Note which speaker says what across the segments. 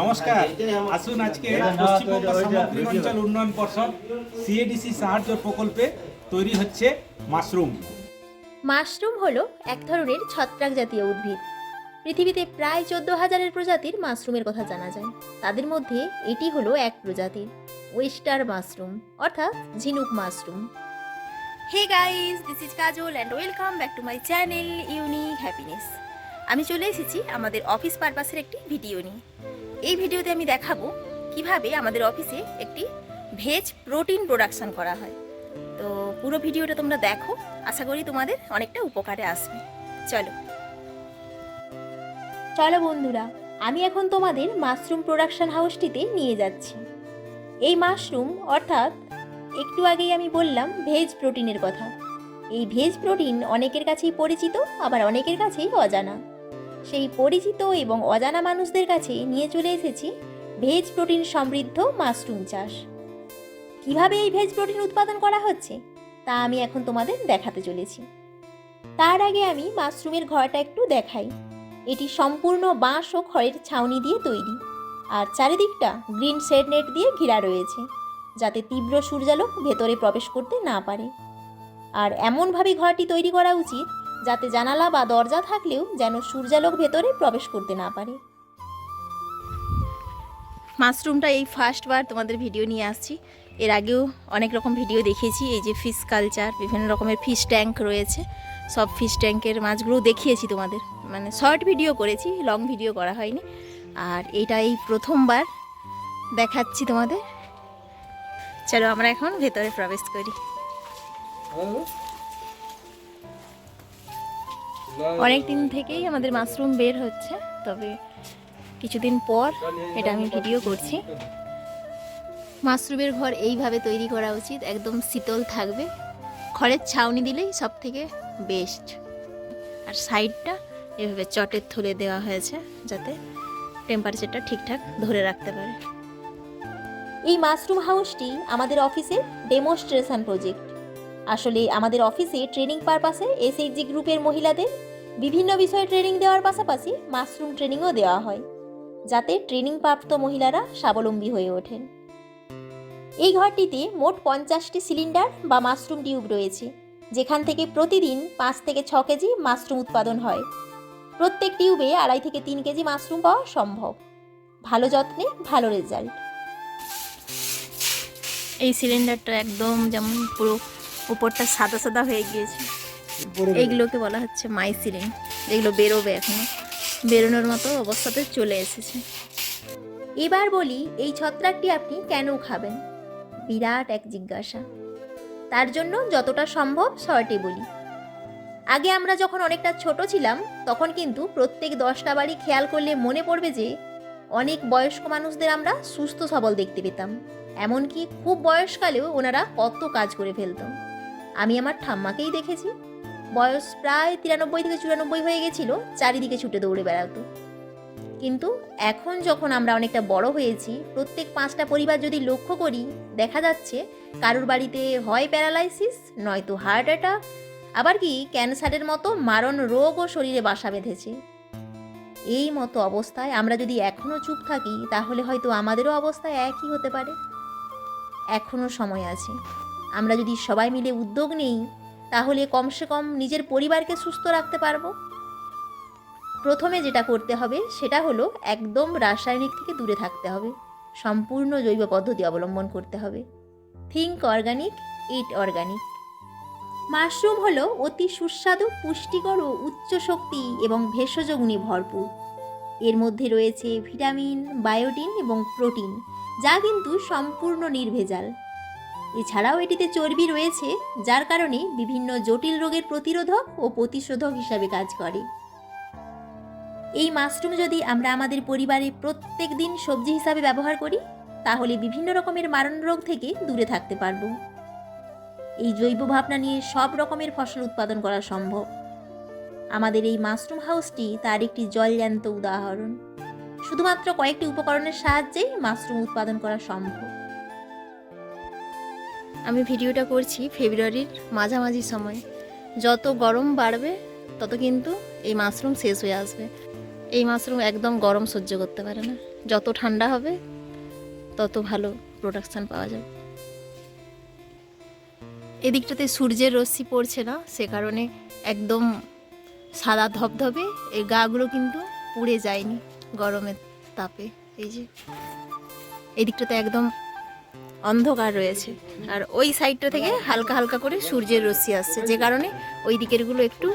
Speaker 1: নমস্কার। আসুন আজকে পশ্চিমবঙ্গ সামগ্রিক অঞ্চল উন্নয়ন পর্ষদ সিএডিসি সাহায্য প্রকল্পে তৈরি হচ্ছে মাশরুম।
Speaker 2: মাশরুম হলো এক ধরনের ছত্রাক জাতীয় উদ্ভিদ। পৃথিবীতে প্রায় চোদ্দ হাজারের প্রজাতির মাশরুমের কথা জানা যায়। তাদের মধ্যে এটি হলো এক প্রজাতির ওয়েস্টার মাশরুম অর্থাৎ ঝিনুক mushroom. Hey guys this is Kajal and welcome back to my channel unique happiness আমি চলে এসেছি আমাদের অফিস পারপাসের একটি ভিডিও নিয়ে। এই ভিডিওতে আমি দেখাবো কীভাবে আমাদের অফিসে একটি ভেজ প্রোটিন প্রোডাকশন করা হয়। তো পুরো ভিডিওটা তোমরা দেখো, আশা করি তোমাদের অনেকটা উপকারে আসবে। চলো। চলো বন্ধুরা, আমি এখন তোমাদের মাশরুম প্রোডাকশন হাউসটিতে নিয়ে যাচ্ছি। এই মাশরুম, অর্থাৎ একটু আগেই আমি বললাম ভেজ প্রোটিনের কথা। এই ভেজ প্রোটিন অনেকের কাছেই পরিচিত, আবার অনেকের কাছেই অজানা। সেই পরিচিত এবং অজানা মানুষদের কাছে নিয়ে চলে এসেছি ভেজ প্রোটিন সমৃদ্ধ মাশরুম চাষ। কীভাবে এই ভেজ প্রোটিন উৎপাদন করা হচ্ছে, তা আমি এখন তোমাদের দেখাতে চলেছি। তার আগে আমি মাশরুমের ঘরটা একটু দেখাই। এটি সম্পূর্ণ বাঁশ ও খড়ের ছাউনি দিয়ে তৈরি। আর চারিদিকটা গ্রিন শেড নেট দিয়ে ঘেরা রয়েছে, যাতে তীব্র সূর্যালোক ভেতরে প্রবেশ করতে না পারে। আর এমনভাবে ঘরটি তৈরি করা উচিত যাতে জানালা বা দরজা থাকলেও যেন সূর্যালোক ভেতরে প্রবেশ করতে না পারে। মাশরুমটা এই ফার্স্টবার তোমাদের ভিডিও নিয়ে আসছি। এর আগেও অনেক রকম ভিডিও দেখিয়েছি এই যে ফিশ কালচার বিভিন্ন রকমের ফিশ ট্যাঙ্ক রয়েছে। সব ফিশ ট্যাঙ্কের মাছগুলোও দেখিয়েছি তোমাদের। মানে শর্ট ভিডিও করেছি লং ভিডিও করা হয়নি। আর এটা এই প্রথমবার দেখাচ্ছি তোমাদের। চলো আমরা এখন ভেতরে প্রবেশ করি। অনেক দিন থেকেই আমাদের মাশরুম বের হচ্ছে, তবে কিছুদিন পর এটা আমি ভিডিও করছি। মাশরুমের ঘর এইভাবে তৈরি করা উচিত, একদম শীতল থাকবে। খড়ের ছাউনি দিলেই সব থেকে বেস্ট আর সাইডটা এভাবে চটের থলে দেওয়া হয়েছে, যাতে টেম্পারেচারটা ঠিকঠাক ধরে রাখতে পারে। এই মাশরুম হাউসটি আমাদের অফিসের ডেমনস্ট্রেশন প্রজেক্ট আসলে আমাদের অফিসে ট্রেনিং পারপাসে এসএইচজি গ্রুপের মহিলাদের বিভিন্ন বিষয়ে ট্রেনিং দেওয়ার পাশাপাশি মাশরুম ট্রেনিংও দেওয়া হয়, যাতে ট্রেনিং প্রাপ্ত মহিলারা স্বাবলম্বী হয়ে ওঠেন। এই ঘরটিতে মোট পঞ্চাশটি সিলিন্ডার বা মাশরুম টিউব রয়েছে, যেখান থেকে প্রতিদিন পাঁচ থেকে ছ কেজি মাশরুম উৎপাদন হয়। প্রত্যেক টিউবে আড়াই থেকে তিন কেজি মাশরুম পাওয়া সম্ভব। ভালো যত্নে, ভালো রেজাল্ট এই সিলিন্ডারটা একদম যেমন পুরো উপরটা সাদা সাদা হয়ে গিয়েছে। এইগুলোকে বলা হচ্ছে মাইসিলিন যেগুলো বেরোবে এখনও। বেরোনোর মতো অবস্থাতে চলে এসেছে। এবার বলি, এই ছত্রাকটি আপনি কেন খাবেন? বিরাট এক জিজ্ঞাসা। তার জন্য যতটা সম্ভব শর্টে বলি। আগে আমরা যখন অনেকটা ছোট ছিলাম, তখন কিন্তু প্রত্যেক দশটা বাড়ি খেয়াল করলে মনে পড়বে যে, অনেক বয়স্ক মানুষদের আমরা সুস্থ সবল দেখতে পেতাম। এমনকি খুব বয়সকালেও ওনারা কত কাজ করে ফেলতো। আমি আমার ঠাম্মাকেই দেখেছি। বয়স প্রায় তিরানব্বই থেকে চুরানব্বই হয়ে গেছিল, চারিদিকে ছুটে দৌড়ে বেড়াতো। কিন্তু এখন যখন আমরা অনেকটা বড় হয়েছি, প্রত্যেক পাঁচটা পরিবার যদি লক্ষ্য করি, দেখা যাচ্ছে কারুর বাড়িতে হয় প্যারালাইসিস, নয়তো হার্ট অ্যাটাক, আবার কি ক্যান্সারের মতো মারণ রোগও শরীরে বাসা বেঁধেছে। এই মতো অবস্থায় আমরা যদি এখনও চুপ থাকি, তাহলে হয়তো আমাদেরও অবস্থা একই হতে পারে। এখনও সময় আছে। আমরা যদি সবাই মিলে উদ্যোগ নিই তাহলে কমসে কম নিজের পরিবারকে সুস্থ রাখতে পারব। প্রথমে যেটা করতে হবে, সেটা হলো একদম রাসায়নিক থেকে দূরে থাকতে হবে। সম্পূর্ণ জৈব পদ্ধতি অবলম্বন করতে হবে। Think organic eat organic mushroom হলো অতি সুস্বাদু, পুষ্টিকর ও উচ্চ শক্তি এবং ভেষজ গুণে ভরপুর। এর মধ্যে রয়েছে ভিটামিন, বায়োটিন এবং প্রোটিন, যা কিন্তু সম্পূর্ণ নির্ভেজাল। এছাড়াও এটিতে চর্বি রয়েছে, যার কারণে বিভিন্ন জটিল রোগের প্রতিরোধক ও প্রতিশোধক হিসাবে কাজ করে। এই মাশরুম যদি আমরা আমাদের পরিবারে প্রত্যেক দিন সবজি হিসাবে ব্যবহার করি, তাহলে বিভিন্ন রকমের মারণ রোগ থেকে দূরে থাকতে পারব। এই জৈব ভাবনা নিয়ে সব রকমের ফসল উৎপাদন করা সম্ভব। আমাদের এই মাশরুম হাউসটি তার একটি জলজ্যান্ত উদাহরণ। শুধুমাত্র কয়েকটি উপকরণের সাহায্যেই মাশরুম উৎপাদন করা সম্ভব। আমি ভিডিওটা করছি ফেব্রুয়ারির মাঝামাঝি সময়। যত গরম বাড়বে, তত কিন্তু এই মাশরুম শেষ হয়ে আসবে। এই মাশরুম একদম গরম সহ্য করতে পারে না। যত ঠান্ডা হবে, তত ভালো প্রোডাকশান পাওয়া যাবে। এদিকটাতে সূর্যের রশ্মি পড়ছে না, সে কারণে একদম সাদা ধবধবে এই গাগুলো কিন্তু পুড়ে যায়নি গরমের তাপে। এই যে, এদিকটাতে একদম অন্ধকার রয়েছে। আর ওই সাইডটা থেকে হালকা হালকা করে সূর্যের রশ্মি আসছে। যে কারণে ওই দিকেরগুলো একটু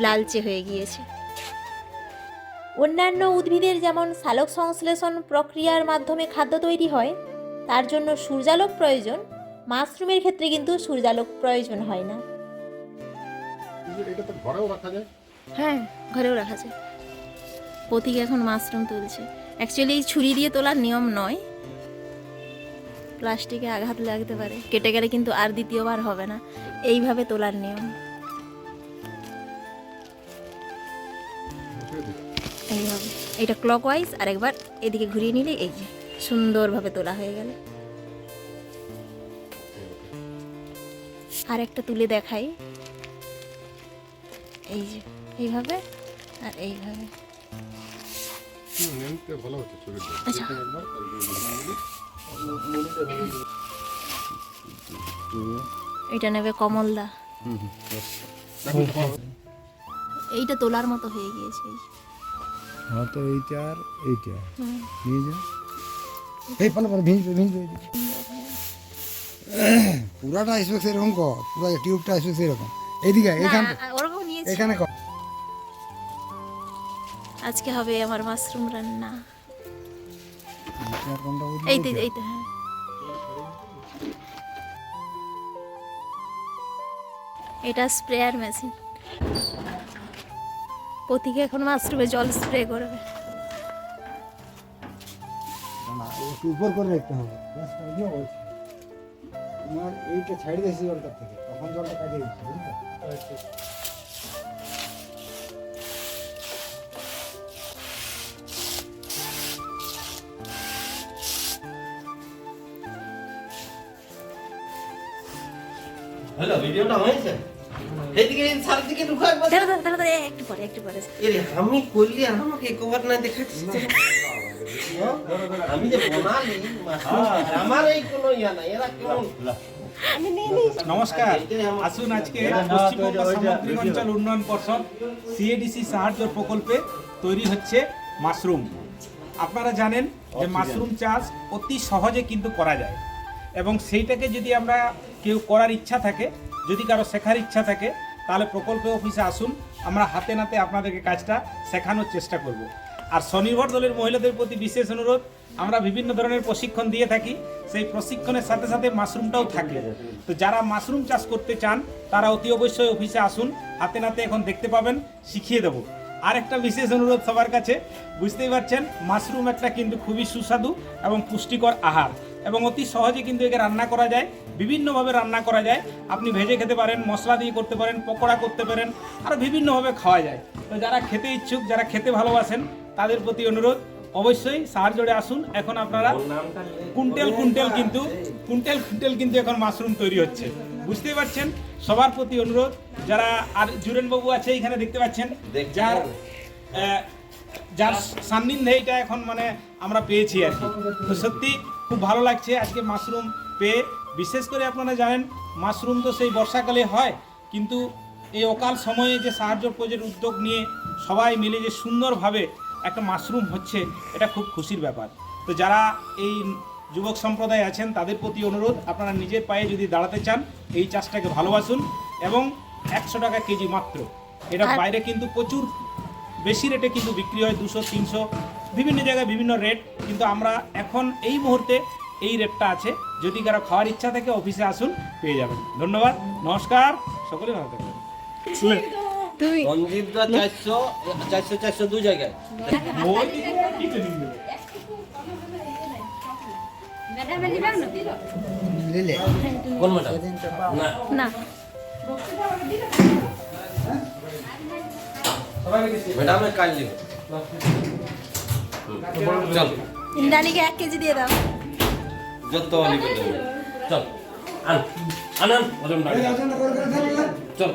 Speaker 2: লালচে হয়ে গিয়েছে। অন্যান্য উদ্ভিদের যেমন সালোক সংশ্লেষণ প্রক্রিয়ার মাধ্যমে খাদ্য তৈরি হয়, তার জন্য সূর্যালোক প্রয়োজন। মাশরুমের ক্ষেত্রে কিন্তু সূর্যালোক প্রয়োজন হয় না। হ্যাঁ ঘরেও রাখা যায়। প্রতীক এখন মাশরুম তুলছে। অ্যাকচুয়ালি ছুরি দিয়ে তোলার নিয়ম নয়। প্লাস্টিকে আঘাত লাগতে পারে। কেটে গেলে কিন্তু আর দ্বিতীয়বার হবে না। এইভাবে তোলার নিয়ম। এইভাবে। এটা ক্লকওয়াইজ আর একবার এদিকে ঘুরিয়ে নিলে এই যে সুন্দরভাবে তোলা হয়ে গেল। আর একটা তুলে দেখাই। এই যে এইভাবে আর এইভাবে। আচ্ছা। এটা নেবে কমলদা। এইটা তোলার মতো হয়ে গিয়েছে।
Speaker 3: হ্যাঁ তো এইটা আর এইটা। নিয়ে যা। এই পালে পালে ভিজবে ভিজবে পুরাটা আসবে সেরকম কর পুরা টিউবটা আসবে সেরকম এইদিকে এখান এখানে কর।
Speaker 2: আজকে হবে আমার মাশরুম রান্না।
Speaker 3: আর কোনটা
Speaker 2: এই তো এই তো হ্যাঁ। এটা স্প্রেয়ার মেশিন। প্রতীকে এখন মাশরুমে জল স্প্রে করবে।
Speaker 3: উপর করে রাখতে হবে। তোমার এইটা ছাড়ি দিয়েছি জলটার থেকে তখন জলটা কাটিয়ে দিচ্ছি বুঝলি?
Speaker 2: একটু পরে
Speaker 4: এরে আমি করলি আমাকে কভার না দেখাচ্ছিস হ্যাঁ? আমি যে বনালি আমার এই কোনো ইয়া নাই এরা কেমন
Speaker 1: নমস্কার। আসুন আজকে পশ্চিমবঙ্গ সামুদ্রিক অঞ্চল উন্নয়ন পর্ষদ সিএডিসি সাহায্য প্রকল্পে তৈরি হচ্ছে মাশরুম। আপনারা জানেন যে মাশরুম চাষ অতি সহজে কিন্তু করা যায়। এবং সেইটাকে যদি আমরা কেউ করার ইচ্ছা থাকে, যদি কারও শেখার ইচ্ছা থাকে, তাহলে প্রকল্প অফিসে আসুন, আমরা হাতে নাতে আপনাদেরকে কাজটা শেখানোর চেষ্টা করব। আর স্বনির্ভর দলের মহিলাদের প্রতি বিশেষ অনুরোধ, আমরা বিভিন্ন ধরনের প্রশিক্ষণ দিয়ে থাকি, সেই প্রশিক্ষণের সাথে সাথে মাশরুমটাও থাকে। তো যারা মাশরুম চাষ করতে চান, তারা অতি অবশ্যই অফিসে আসুন, হাতে নাতে এখন দেখতে পাবেন, শিখিয়ে দেবো। আর একটা বিশেষ অনুরোধ সবার কাছে, বুঝতেই পারছেন, মাশরুম একটা কিন্তু খুবই সুস্বাদু এবং পুষ্টিকর আহার। এবং অতি সহজে কিন্তু একে রান্না করা যায় বিভিন্নভাবে রান্না করা যায়। আপনি ভেজে খেতে পারেন মশলা দিয়ে করতে পারেন পকোড়া করতে পারেন আরও বিভিন্নভাবে খাওয়া যায়। তো যারা খেতে ইচ্ছুক যারা খেতে ভালোবাসেন তাদের প্রতি অনুরোধ অবশ্যই সাহায্যে আসুন। এখন আপনারা কুইন্টেল কুইন্টেল কিন্তু কুইন্টেল কুইন্টেল কিন্তু এখন মাশরুম তৈরি হচ্ছে। বুঝতেই পারছেন? সবার প্রতি অনুরোধ যারা আর জুরেন বাবু আছে এখানে দেখতে পাচ্ছেন যার যার সান্নিধ্যে এটা এখন মানে আমরা পেয়েছি আর কি। তো সত্যি খুব ভালো লাগছে আজকে মাশরুম পেয়ে। বিশেষ করে আপনারা জানেন মাশরুম তো সেই বর্ষাকালে হয় কিন্তু এই অকাল সময়ে যে সাহায্য প্রজের উদ্যোগ নিয়ে সবাই মিলে যে সুন্দরভাবে একটা মাশরুম হচ্ছে এটা খুব খুশির ব্যাপার। তো যারা এই যুবক সম্প্রদায় আছেন তাদের প্রতি অনুরোধ আপনারা নিজের পায়ে যদি দাঁড়াতে চান এই চাষটাকে ভালোবাসুন এবং একশো টাকা কেজি মাত্র। এটা বাইরে কিন্তু প্রচুর বেশি রেটে কিন্তু বিক্রি হয় দুশো তিনশো বিভিন্ন জায়গায় বিভিন্ন রেট কিন্তু আমরা এখন এই মুহূর্তে এই রেটটা আছে। যদি কারও খাওয়ার ইচ্ছা থাকে অফিসে আসুন পেয়ে যাবেন। ধন্যবাদ নমস্কার সকলে ভালো থাকবেন।
Speaker 2: তুমি
Speaker 4: চারশো চারশো চারশো দু জায়গায়। কোন ম্যাডাম? না।
Speaker 2: না।
Speaker 4: ম্যাডামে কাল নেবে চল।
Speaker 2: ইন্দ্রাণীকে এক কেজি দিয়ে দাও।
Speaker 4: যত দেবে চল। আন। আন আন। ওরম চল।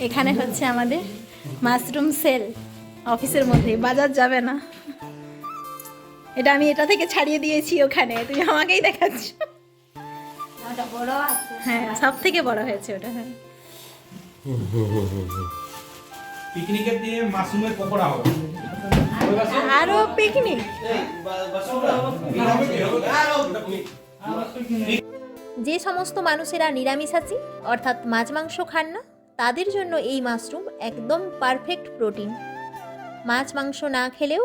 Speaker 2: এখানে হচ্ছে আমাদের মাশরুম সেল। অফিসের মধ্যে বাজার যাবে না। এটা আমি এটা থেকে ছাড়িয়ে দিয়েছি ওখানে তুমি আমাকেই দেখাচ্ছ। হ্যাঁ সব থেকে বড় হয়েছে ওটা হ্যাঁ।
Speaker 1: পিকনিকের দিয়ে মাশরুমের পকোড়া হবে।
Speaker 2: আরও পিকনিক? যে সমস্ত মানুষেরা নিরামিষাচী অর্থাৎ মাছ মাংস খান না তাদের জন্য এই মাশরুম একদম পারফেক্ট প্রোটিন। মাছ মাংস না খেলেও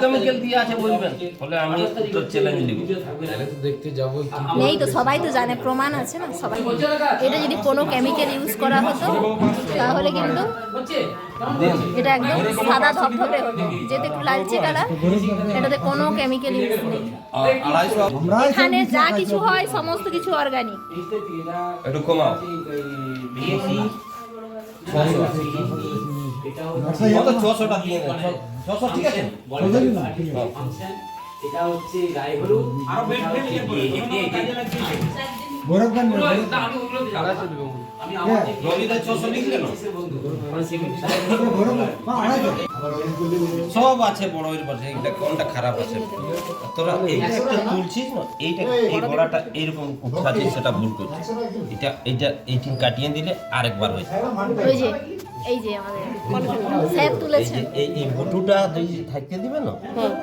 Speaker 4: কেমিক্যাল দিয়ে আছে বলবেন। ফলে আমি তো
Speaker 2: নেই তো সবাই তো জানে প্রমাণ আছে না সবাই। এটা যদি কোনো কেমিক্যাল ইউজ করা হতো তাহলে কিন্তু এটা একদম সাদা ধপধপে হতো। যেহেতু একটু লালচে কালার এটাতে কোনো কেমিক্যাল ইউজ নেই। এখানে যা কিছু হয় সমস্ত কিছু অর্গানিক
Speaker 4: একটু কমাও। দিয়ে দেন ঠিক আছে।
Speaker 5: এটা হচ্ছে গায়ে হলুদ
Speaker 1: আরও বেড ফেল ইয়ে করে কোনো কাজে লাগছে না।
Speaker 3: বরফ গান
Speaker 5: না, আমি ওগুলো দিলাম। আমি আমার যে-
Speaker 4: রবিদা ছশো লিখলে না?
Speaker 5: কিসের বন্ধু? মানে secret-
Speaker 3: বরফ আড়াইশো
Speaker 4: সব আছে বড় এর পাশে এটা কোনটা খারাপ আছে? তোরা এইটা একটা তুলছিস না? এইটা এই গোড়াটা এরকম আছে সেটা ভুল করছিস। এটা এইটা এইটিন কাটিয়ে দিলে আরেকবার হয়েছে।
Speaker 2: এই যে আমাদের স্যার
Speaker 4: এই বুটুটা দিয়ে থাকতে দিবে না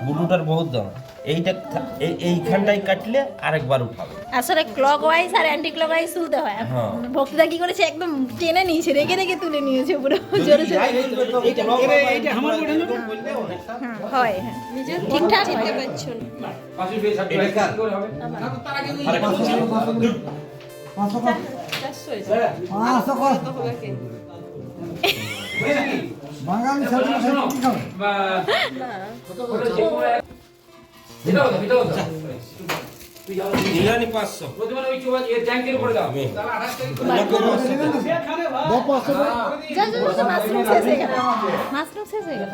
Speaker 4: বুটুটার বহুত দাম। এইটা এইখানটাই কাটলে আরেকবার উঠাবে
Speaker 2: আসলে ক্লক ওয়াইজ আর অ্যান্টি ক্লক ওয়াইজ তুলতে হয়
Speaker 4: হ্যাঁ।
Speaker 2: ভক্তিদা কি করেছে একদম টেনে নিয়েছে রেখে রেখে তুলে নিয়েছে পুরো জোরে জোরে হ্যাঁ, হয় হ্যাঁ ঠিকঠাক হয়
Speaker 5: পাঁচশো
Speaker 4: কর
Speaker 3: বাঙালি
Speaker 5: দাও, দাও।
Speaker 4: নিলানি
Speaker 5: প্রতিবার ওই এর ট্যাঙ্কের উপরে দাও। তাহলে
Speaker 2: যা যা যা, মাশরুম শেষ হয়ে গেল। মাশরুম শেষ হয়ে গেল।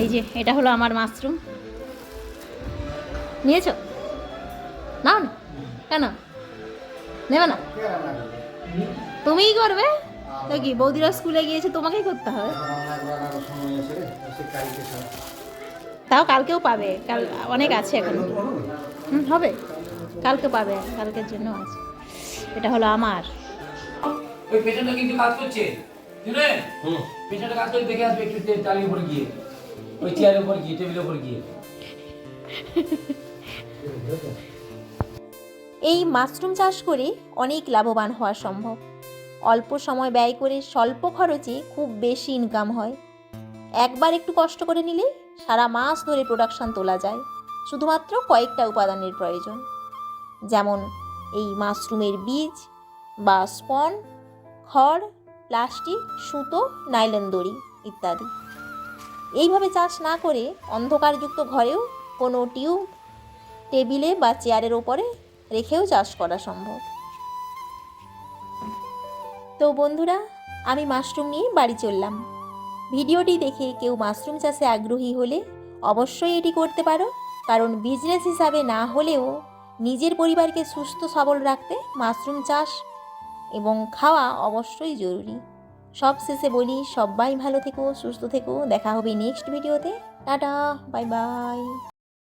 Speaker 2: এই যে এটা হলো আমার মাশরুম। নিয়েছো? নাও না। কেন? নেবে না? তুমিই করবে? তো কি বৌদিরা স্কুলে গিয়েছে তোমাকেই করতে হবে? তাও কালকেও পাবে। কাল অনেক আছে এখন। হুম হবে। কালকে পাবে কালকের জন্য আছে। এটা হলো আমার।
Speaker 5: ওই পেছনটা কিন্তু কাজ করছে। শুনে?
Speaker 4: হুম।
Speaker 5: পেছনটা কাজ করে দেখে আসবে একটু টালির উপরে গিয়ে। ওই চেয়ারের উপর গিয়ে টেবিলের উপর গিয়ে।
Speaker 2: এই মাশরুম চাষ করে অনেক লাভবান হওয়া সম্ভব। অল্প সময় ব্যয় করে স্বল্প খরচে খুব বেশি ইনকাম হয়। একবার একটু কষ্ট করে নিলে সারা মাস ধরে প্রোডাকশন তোলা যায়। শুধুমাত্র কয়েকটা উপাদানের প্রয়োজন। যেমন এই মাশরুমের বীজ বা স্পন, খড়, প্লাস্টিক, সুতো, নাইলন দড়ি ইত্যাদি। এইভাবে চাষ না করে অন্ধকারযুক্ত ঘরেও কোনো টিউব, টেবিলে বা চেয়ারের ওপরে রেখেও চাষ করা সম্ভব। তো বন্ধুরা, আমি মাশরুম নিয়ে বাড়ি চললাম। ভিডিওটি দেখে কেউ মাশরুম চাষে আগ্রহী হলে অবশ্যই এটি করতে পারো, কারণ বিজনেস হিসাবে না হলেও নিজের পরিবারকে সুস্থ সবল রাখতে মাশরুম চাষ এবং খাওয়া অবশ্যই জরুরি। সব শেষে বলি, সবাই ভালো থেকো, সুস্থ থেকো। দেখা হবে নেক্সট ভিডিওতে টাটা বাই বাই